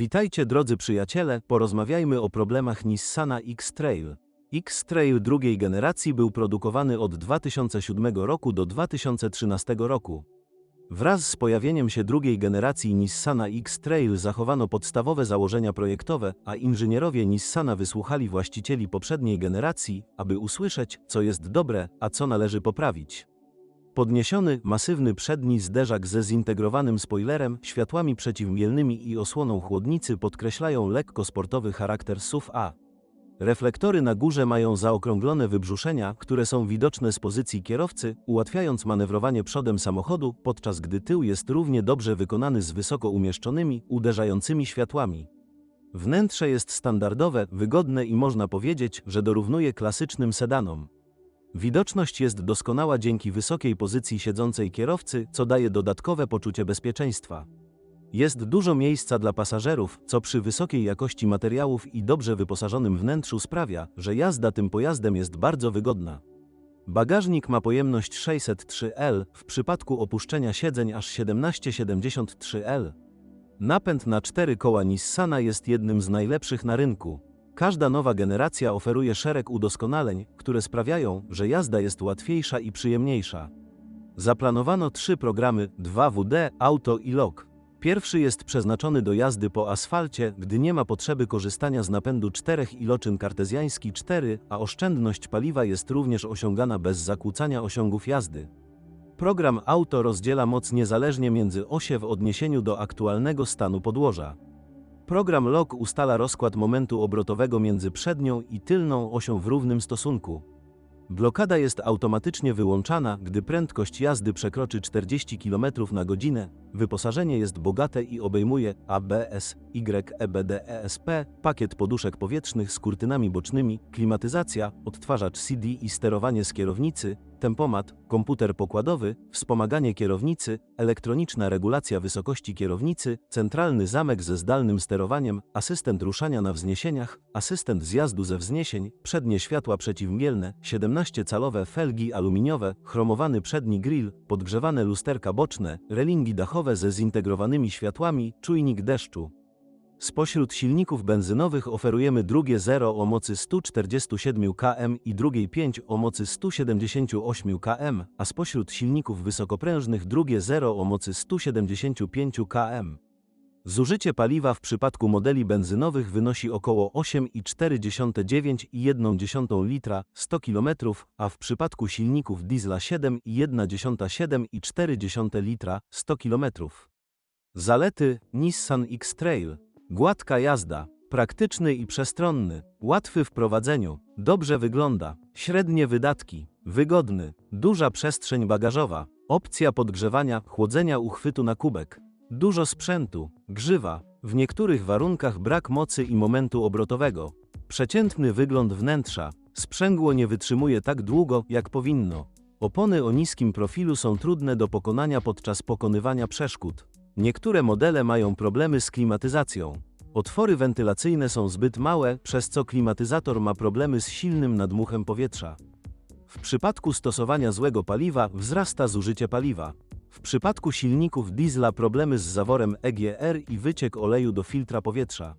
Witajcie drodzy przyjaciele, porozmawiajmy o problemach Nissana X-Trail. X-Trail drugiej generacji był produkowany od 2007 roku do 2013 roku. Wraz z pojawieniem się drugiej generacji Nissana X-Trail zachowano podstawowe założenia projektowe, a inżynierowie Nissana wysłuchali właścicieli poprzedniej generacji, aby usłyszeć, co jest dobre, a co należy poprawić. Podniesiony, masywny przedni zderzak ze zintegrowanym spoilerem, światłami przeciwmielnymi i osłoną chłodnicy podkreślają lekko sportowy charakter SUV A. Reflektory na górze mają zaokrąglone wybrzuszenia, które są widoczne z pozycji kierowcy, ułatwiając manewrowanie przodem samochodu, podczas gdy tył jest równie dobrze wykonany z wysoko umieszczonymi, uderzającymi światłami. Wnętrze jest standardowe, wygodne i można powiedzieć, że dorównuje klasycznym sedanom. Widoczność jest doskonała dzięki wysokiej pozycji siedzącej kierowcy, co daje dodatkowe poczucie bezpieczeństwa. Jest dużo miejsca dla pasażerów, co przy wysokiej jakości materiałów i dobrze wyposażonym wnętrzu sprawia, że jazda tym pojazdem jest bardzo wygodna. Bagażnik ma pojemność 603L, w przypadku opuszczenia siedzeń aż 1773L. Napęd na cztery koła Nissana jest jednym z najlepszych na rynku. Każda nowa generacja oferuje szereg udoskonaleń, które sprawiają, że jazda jest łatwiejsza i przyjemniejsza. Zaplanowano trzy programy 2WD, Auto i Lok. Pierwszy jest przeznaczony do jazdy po asfalcie, gdy nie ma potrzeby korzystania z napędu czterech iloczyn kartezjański 4, a oszczędność paliwa jest również osiągana bez zakłócania osiągów jazdy. Program Auto rozdziela moc niezależnie między osie w odniesieniu do aktualnego stanu podłoża. Program LOK ustala rozkład momentu obrotowego między przednią i tylną osią w równym stosunku. Blokada jest automatycznie wyłączana, gdy prędkość jazdy przekroczy 40 km na godzinę. Wyposażenie jest bogate i obejmuje ABS, YEBD ESP, pakiet poduszek powietrznych z kurtynami bocznymi, klimatyzacja, odtwarzacz CD i sterowanie z kierownicy, tempomat, komputer pokładowy, wspomaganie kierownicy, elektroniczna regulacja wysokości kierownicy, centralny zamek ze zdalnym sterowaniem, asystent ruszania na wzniesieniach, asystent zjazdu ze wzniesień, przednie światła przeciwmielne, 17-calowe felgi aluminiowe, chromowany przedni grill, podgrzewane lusterka boczne, relingi dachowe ze zintegrowanymi światłami, czujnik deszczu. Spośród silników benzynowych oferujemy drugie 0 o mocy 147 km i drugie 5 o mocy 178 km, a spośród silników wysokoprężnych drugie 0 o mocy 175 km. Zużycie paliwa w przypadku modeli benzynowych wynosi około 8,4-9,1 litra 100 km, a w przypadku silników diesla 7,1-7,4 litra 100 km. Zalety Nissan X-Trail Gładka jazda, praktyczny i przestronny, łatwy w prowadzeniu, dobrze wygląda, średnie wydatki, wygodny, duża przestrzeń bagażowa, opcja podgrzewania, chłodzenia uchwytu na kubek, dużo sprzętu, grzywa, w niektórych warunkach brak mocy i momentu obrotowego, przeciętny wygląd wnętrza, sprzęgło nie wytrzymuje tak długo, jak powinno. Opony o niskim profilu są trudne do pokonania podczas pokonywania przeszkód. Niektóre modele mają problemy z klimatyzacją. Otwory wentylacyjne są zbyt małe, przez co klimatyzator ma problemy z silnym nadmuchem powietrza. W przypadku stosowania złego paliwa wzrasta zużycie paliwa. W przypadku silników diesla problemy z zaworem EGR i wyciek oleju do filtra powietrza.